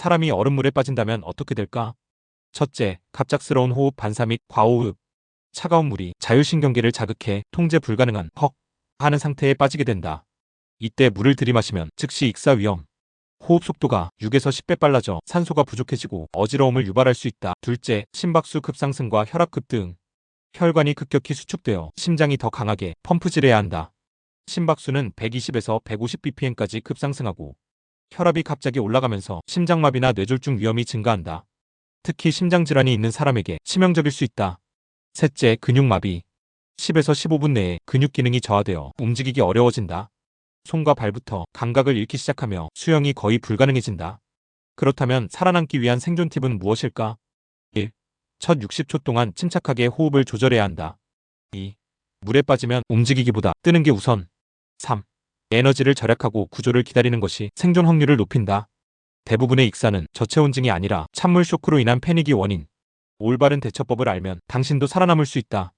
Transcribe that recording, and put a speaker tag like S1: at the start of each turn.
S1: 사람이 얼음물에 빠진다면 어떻게 될까? 첫째, 갑작스러운 호흡 반사 및 과호흡. 차가운 물이 자율신경계를 자극해 통제 불가능한 헉 하는 상태에 빠지게 된다. 이때 물을 들이마시면 즉시 익사 위험. 호흡 속도가 6에서 10배 빨라져 산소가 부족해지고 어지러움을 유발할 수 있다. 둘째, 심박수 급상승과 혈압 급등. 혈관이 급격히 수축되어 심장이 더 강하게 펌프질해야 한다. 심박수는 120에서 150bpm까지 급상승하고 혈압이 갑자기 올라가면서 심장마비나 뇌졸중 위험이 증가한다. 특히 심장질환이 있는 사람에게 치명적일 수 있다. 셋째, 근육마비. 10에서 15분 내에 근육 기능이 저하되어 움직이기 어려워진다. 손과 발부터 감각을 잃기 시작하며 수영이 거의 불가능해진다. 그렇다면 살아남기 위한 생존 팁은 무엇일까? 1. 첫 60초 동안 침착하게 호흡을 조절해야 한다. 2. 물에 빠지면 움직이기보다 뜨는 게 우선. 3. 에너지를 절약하고 구조를 기다리는 것이 생존 확률을 높인다. 대부분의 익사는 저체온증이 아니라 찬물 쇼크로 인한 패닉이 원인. 올바른 대처법을 알면 당신도 살아남을 수 있다.